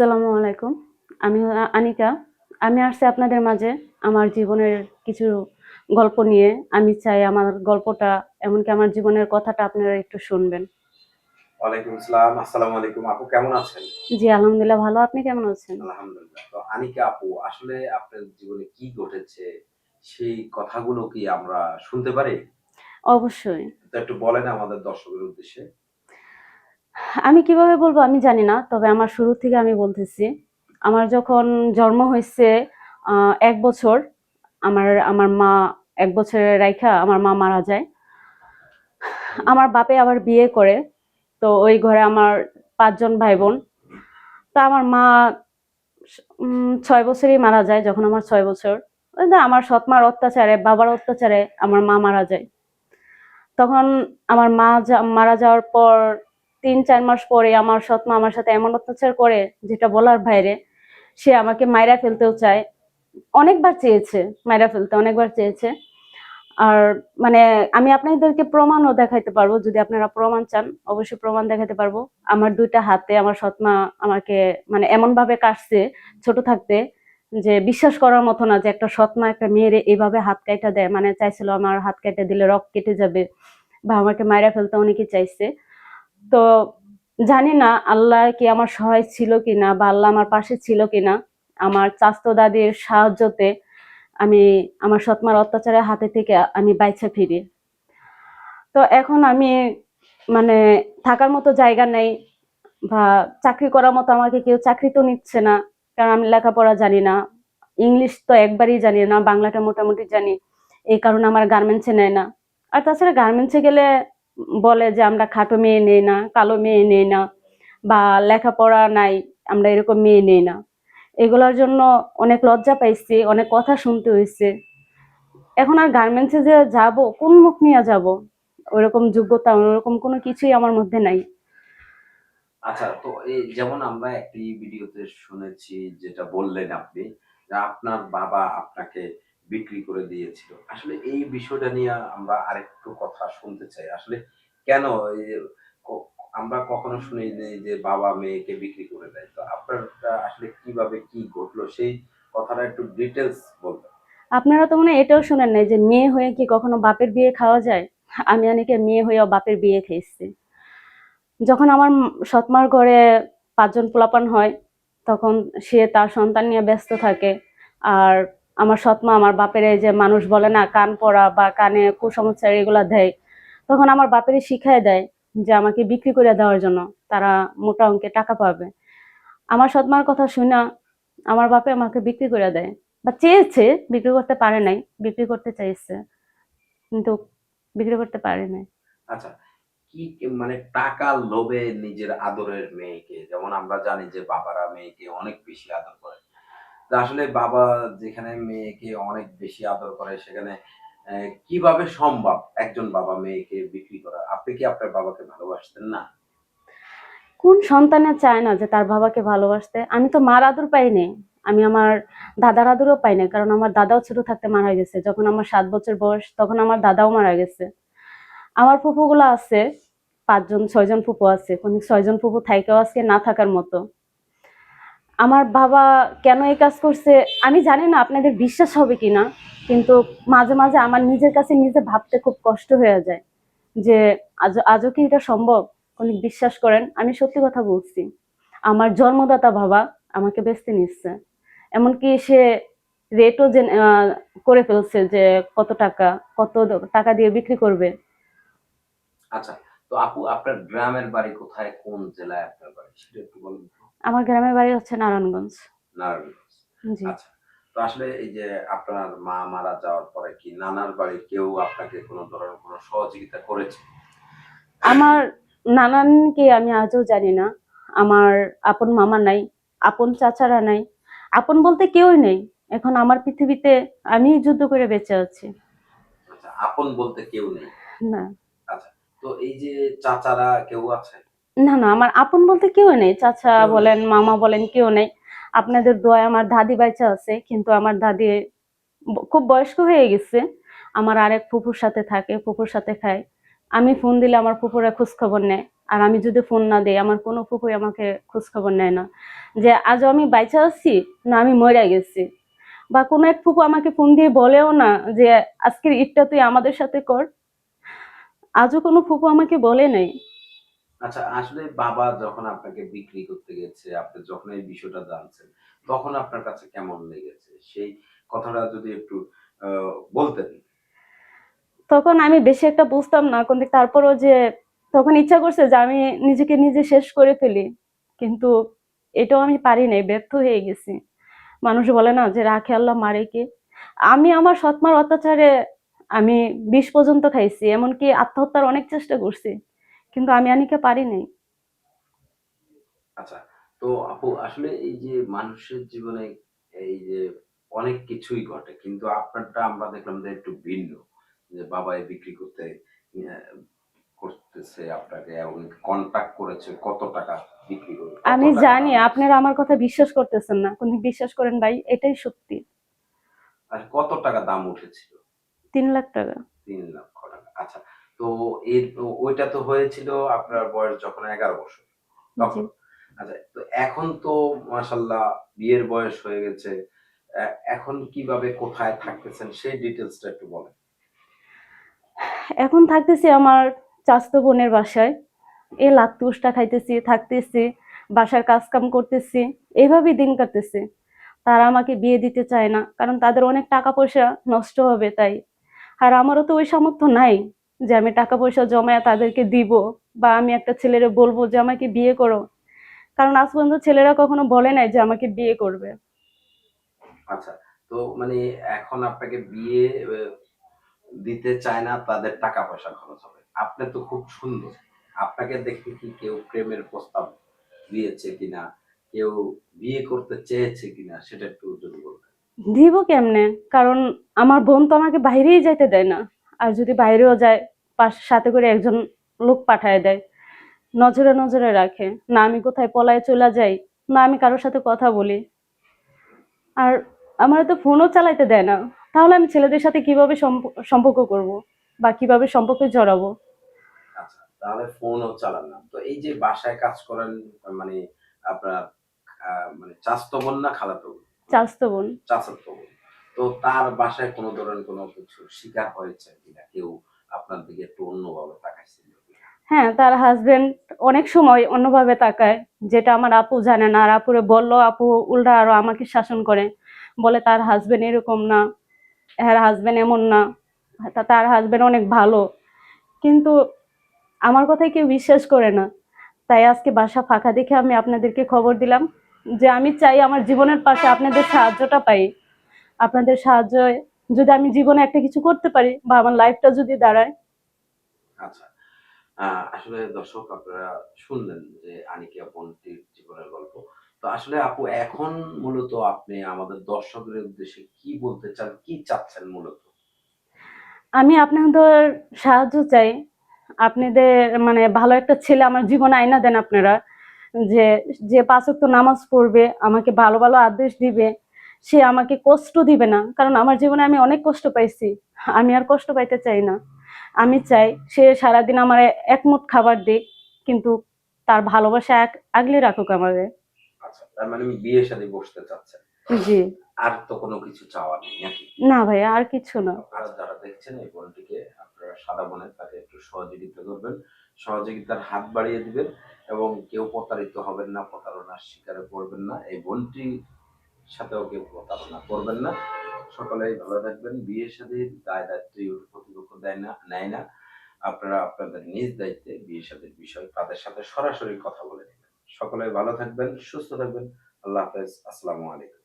আসসালামু আলাইকুম। আমি আনিকা। আমি আসছি আপনাদের মাঝে আমার জীবনের কিছু গল্প নিয়ে। আমি চাই আমার গল্পটা এমনকি আমার জীবনের কথাটা আপনারা একটু শুনবেন। ওয়ালাইকুম আসসালাম। আসসালামু আলাইকুম আপু কেমন আছেন? জি আলহামদুলিল্লাহ ভালো। আপনি কেমন আছেন? আলহামদুলিল্লাহ। তো আনিকা আপু আসলে আপনার জীবনে কি ঘটেছে? সেই কথাগুলো কি আমরা শুনতে পারি? অবশ্যই। তো একটু বলেন আমাদের দর্শকের উদ্দেশ্যে। আমি কীভাবে বলব আমি জানি না, তবে আমার শুরু থেকে আমি বলতেছি, আমার যখন জন্ম হয়েছে এক বছর, আমার আমার মা এক বছরের রাইখা আমার মা মারা যায়। আমার বাপে আবার বিয়ে করে, তো ওই ঘরে আমার পাঁচজন ভাই বোন তা আমার মা ছয় বছরই মারা যায় যখন আমার ছয় বছর। আমার সৎমার অত্যাচারে, বাবার অত্যাচারে আমার মা মারা যায়। তখন আমার মা মারা যাওয়ার পর তিন, চার মাস পরে আমার সৎমা আমার সাথে এমন অত্যাচার করে, যেটা বলার বাইরে, সে আমাকে মাইরা ফেলতেও চায়। অনেকবার চেয়েছে, মাইরা ফেলতে, অনেকবার চেয়েছে। আর মানে আমি আপনাদেরকে প্রমাণও দেখাইতে পারব, যদি আপনারা প্রমাণ চান, অবশ্যই প্রমাণ দেখাতে পারব। আমার দুইটা হাতে আমার সৎমা আমাকে মানে এমন ভাবে কাটছে, ছোট থাকতে, যে বিশ্বাস করার মতো না যে একটা সৎমা একটা মেয়ের এইভাবে হাত কাইটা দেয়। মানে চাইছিল আমার হাত কেটে দিলে রক কেটে যাবে, বা আমাকে মাইরা ফেলতে অনেকে চাইছে। তো জানি না আল্লাহ কি আমার সহায় ছিল কিনা বা আল্লাহ আমার পাশে ছিল কিনা। আমার চাস্তো দাদির সাহায্যতে আমি, আমার সৎমার অত্যাচারের হাতে থেকে আমি বাইচা ফিরি। তো এখন আমি মানে থাকার মতো জায়গা নেই বা চাকরি করার মতো আমাকে কেউ চাকরি তো নিচ্ছে না, কারণ আমি লেখাপড়া জানি না। ইংলিশ তো একবারই জানি না, বাংলাটা মোটামুটি জানি। এই কারণে আমার গার্মেন্টসে নেয় না। আর তাছাড়া গার্মেন্টসে গেলে বলে যে আমরা খাটো মেয়ে নেই না, কালো মেয়ে নেই না, বা লেখাপড়া নাই, আমরা এরকম মেয়ে নেই না। এগুলোর জন্য অনেক লজ্জা পাইছি, অনেক কথা শুনতে হয়েছে এখন আর গার্মেন্টসে যে যাব, কোন মুখ নিয়ে যাব? ওরকম যোগ্যতা, ওরকম কোনো কিছুই আমার মধ্যে নাই। আচ্ছা তো এই যেমন আমরা একটি ভিডিওতে শুনেছি, যেটা বললেন আপনি আপনার বাবা আপনাকে বিক্রি করে দিয়েছিল। আসলে এই বিষয়টা নিয়ে আমরা আরেকটু কথা শুনতে চাই। আসলে কেন আমরা কখনো শুনিনি যে বাবা মেয়েকে বিক্রি করে দেয়? তো আপনারটা আসলে কীভাবে কি ঘটলো? সেই কথাটা একটু ডিটেলস বলবেন। আপনারা তো মনে এটাও শুনেন নাই যে মেয়ে হয়ে কি কখনো বাপের বিয়ে খাওয়া যায়? আমি অনেকে মেয়ে হয়েও বাপের বিয়ে খেয়েছি। যখন আমার সৎমার ঘরে পাঁচজন পোলাপান হয়, তখন সে তার সন্তান নিয়ে ব্যস্ত থাকে। আর আমার সৎমা আমার বাপের এই যে মানুষ বলে না, কান পড়া বা কানে কুসংস্কার এগুলা দেয়, তখন আমার বাপেরই শিখায় দেয় যে আমাকে বিক্রি করে দেওয়ার জন্য তারা মোটা অঙ্কে টাকা পাবে। আমার সৎমার কথা শুনা আমার বাপে আমাকে বিক্রি করে দেয় বা চেয়েছে, বিক্রি করতে পারে নাই, বিক্রি করতে চাইছে, কিন্তু বিক্রি করতে পারে নাই। আচ্ছা কি মানে টাকার লোভে নিজের আদরের মেয়েকে, যেমন আমরা জানি যে বাবারা মেয়েকে অনেক বেশি আদর আসলে বাবা যেখানে মেয়েকে অনেক বেশি আদর করে, সেখানে কীভাবে সম্ভব একজন বাবা মেয়েকে বিক্রি করা? আপনি কি আপনার বাবাকে ভালোবাসতেন? না। কোন সন্তানে চায় না যে তার বাবাকে ভালোবাসতে। আমি তো মার আদর পাইনি আমি আমার দাদার আদরও পাইনি কারণ আমার দাদাও ছোট থাকতে মারা গেছে। যখন আমার সাত বছর বয়স, তখন আমার দাদাও মারা গেছে। আমার ফুপুগুলো আছে, পাঁচজন, ছয়জন ফুপু আছে। কোন ছয়জন ফুপু থাইকেও আজকে না থাকার মতো। আমার বাবা কেন এই কাজ করছে, আমি জানি না আপনাদের বিশ্বাস হবে কিনা, কিন্তু মাঝে মাঝে আমার নিজের কাছে নিজে ভাবতে খুব কষ্ট হয়ে যায় যে আজ, আজও কি এটা সম্ভব? উনি বিশ্বাস করেন, আমি সত্যি কথা বলছি। আমার জন্মদাতা বাবা আমাকে বেচতে নিচ্ছে। এমনকি সে রেটও যে করে ফেলছে যে কত টাকা কত টাকা দিয়ে বিক্রি করবে। আচ্ছা তো আপু, আপনার গ্রামের বাড়ি কোথায়? কোন জেলায় আপনার বাড়ি? সেটা একটু বলুন। আমার গ্রামের বাড়ি হচ্ছে নারায়ণগঞ্জ। নারায়ণগঞ্জ। জি। আচ্ছা তো আসলে এই যে আপনার মা মারা যাওয়ার পরে কি নানার বাড়ি কেউ আপনাকে কোনো ধরনের কোনো সহযোগিতা করেছে? আমার নানানকে আমি আজও জানি না। আমার আপন মামা নাই আপন চাচারা নাই আপন বলতে কেউই নেই। এখন আমার পৃথিবীতে আমি যুদ্ধ করে বেঁচে আছি। আচ্ছা আপন বলতে কেউ নেই? না। আচ্ছা তো এই যে চাচারা কেউ আছে? না না আমার আপন বলতে কেউ নেই। চাচা বলেন মামা বলেন কেউ নেই। আপনাদের দোয়ায় আমার দাদি বাইচা আছে কিন্তু আমার দাদি খুব বয়স্ক হয়ে গেছে। আমার আরেক ফুপুর সাথে থাকে ফুপুর সাথে খায়। আমি ফোন দিলে আমার ফুপুরা খোঁজ খবর নেয়। আর আমি যদি ফোন না দিই আমার কোনো ফুপুই আমাকে খোঁজ খবর নেয় না। যে আজও আমি বাইচা আছি না আমি মরে গেছি। বা কোনো এক ফুপু আমাকে ফোন দিয়ে বলেও না যে আজকের ঈদটা তুই আমাদের সাথে কর। আজও কোনো ফুপু আমাকে বলে নাই। আচ্ছা আসলে বাবা যখন আপনাকে বিক্রি করতে গেছে, আপনি যখন এই বিষয়টা জানছেন, তখন আপনার কাছে কেমন লেগেছে? সেই কথাটা যদি একটু বলতেন। তখন আমি বেশি একটা বুঝতাম না, কিন্তু তারপরও যে, তখন ইচ্ছা করছে যে আমি নিজেকে নিজে শেষ করে ফেলি, কিন্তু এটাও আমি পারি নাই, ব্যর্থ হয়ে গেছি। মানুষ বলে না যে, রাখে আল্লাহ, মারে কে? আমি আমার সৎমার অত্যাচারে আমি বিষ পর্যন্ত খাইছি, এমনকি আত্মহত্যার অনেক চেষ্টা করছি। কিন্তু আমি আনিকে পারি নাই। আচ্ছা তো আপু আসলে এই যে মানুষের জীবনে এই যে অনেক কিছুই ঘটে কিন্তু আপনারটা আমরা দেখলাম যে একটু ভিন্ন যে বাবা এই বিক্রি করতে করতেছে আপনাকে এবং কন্টাক্ট করেছে কত টাকা বিক্রি করে আমি জানি আপনারা আমার কথা বিশ্বাস করতেছেন না কিন্তু বিশ্বাস করেন ভাই এটাই সত্যি। আর কত টাকা দাম উঠেছিল? তিন লাখ টাকা। তিন আচ্ছা তো এর ওইটা তো হয়েছিল আপনার বয়স যখন এগারো বছর তখন। আচ্ছা তো এখন তো মাশাল্লাহ বিয়ের বয়স হয়ে গেছে। এখন কীভাবে কোথায় থাকতেছেন সেই ডিটেলসটা একটু বলেন। এখন থাকতেছি আমার চাস্তো বোনের বাসায়। এ লাত্তুসটা খাইতেছি থাকতেছি বাসার কাজ কাম করতেছি এইভাবেই দিন কাটতেছে। তারা আমাকে বিয়ে দিতে চায় না কারণ তাদের অনেক টাকা পয়সা নষ্ট হবে তাই। আর আমারও তো ওই সামর্থ্য নাই। যে আমি টাকা পয়সা জমায় তাদেরকে দিব বা আমি একটা ছেলেরে বলব যে আমাকে বিয়ে করো। কারণ আজ পর্যন্ত ছেলেরা কখনো বলে নাই যে আমাকে বিয়ে করবে। আচ্ছা তো মানে এখন আপনাকে বিয়ে দিতে চায় না তাদের টাকা পয়সা খরচ হবে। আপনি তো খুব সুন্দর। আপনাকে দেখে কি কেউ প্রেমের প্রস্তাব দিয়েছে কিনা? কেউ বিয়ে করতে চেয়েছে কিনা? সেটা একটু যদি বলতেন। দিব কেমনে? কারণ আমার বোন তো আমাকে বাইরেই যাইতে দেয় না। আর যদি বাইরেও যায় সাথে করে একজন লোক পাঠায় দেয়। নজরে নজরে রাখে না আমি কোথায় পলায় চলে যাই? না আমি কারোর সাথে কথা বলি। আর আমার তো ফোনও চালাইতে দেয় না। তাহলে আমি ছেলেদের সাথে কীভাবে সম্প- সম্পর্ক করব? বা কীভাবে সম্পর্কে জড়াবো? আচ্ছা তাহলে ফোনও চালান না তো এই যে বাসায় কাজ করেন মানে আপনার মানে চাস্তো বোন না খালাতো বোন? চাস্তো বোন। চাচাতো বোন। তো তার বাসায় কোনো ধরনের কোনো কিছু শিকার হয়েছে কিনা? কেউ আপনার দিকে একটু অন্যভাবে হ্যাঁ তার হাজবেন্ড অনেক সময় অন্যভাবে তাকায়, যেটা আমার আপু জানে না। আর আপুরে বলল, আপু, উল্টা আরও আমাকে শাসন করে। বলে, তার হাজবেন্ড এরকম না এর হাজবেন্ড এমন না তার হাজবেন্ড অনেক ভালো। কিন্তু আমার কথাই কেউ বিশ্বাস করে না। তাই আজকে বাসা ফাঁকা দেখে আমি আপনাদেরকে খবর দিলাম যে, আমি চাই আমার জীবনের পাশে আপনাদের সাহায্যটা পাই। আপনাদের সাহায্য যদি আমি জীবনে একটা কিছু করতে পারি বা আমার লাইফটা যদি দাঁড়ায়। আচ্ছা। আসলে দর্শক আপনারা শুনলেন যে আনিকা বোনটির জীবনের গল্প। তো আসলে আপু এখন মূলত আপনি আমাদের দর্শকদের উদ্দেশ্যে কি বলতে চান কি চাচ্ছেন মূলত? আমি আপনাদের সাহায্য চাই। আপনাদের মানে ভালো একটা ছেলে আমার জীবনে আয়না দেন আপনারা। যে যে পাঁচ ওয়াক্ত নামাজ পড়বে আমাকে ভালো ভালো আদেশ দিবে। সে আমাকে কষ্ট দিবে না। কারণ আমার জীবনে আমি অনেক কষ্ট পাইছি। আমি আর কষ্ট পাইতে চাই না। আমি চাই সে সারাদিন আমার একমুঠ খাবার দিক কিন্তু তার ভালোবাসা এক আগলে রাখুক আমাদের আচ্ছা তার মানে আমি বিয়ে শাদী বসতে চাচ্ছেন। জি। আর তো কোনো কিছু চাওয়া নেই নাকি? না ভাই আর কিছু না। যারা দেখছেন এই বোনটিকে আপনারা সাদা তাকে একটু সহযোগিতা করবেন। সহযোগিতার হাত বাড়িয়ে দিবেন এবং কেউ প্রতারিত হবেন না প্রতারণার শিকারে পড়বেন না। এই বোনটির সাথেও কেউ প্রতারণা করবেন না। সকলেই ভালো থাকবেন। বিয়ে সাথে দায় দায়িত্ব কর্তৃপক্ষ দেয় না, নেয় না। আপনারা আপনাদের নিজ দায়িত্বে বিয়ে সাথের বিষয়, তাদের সাথে সরাসরি কথা বলে নেবেন। সকলে ভালো থাকবেন, সুস্থ থাকবেন। আল্লাহ হাফেজ। আসসালামু আলাইকুম।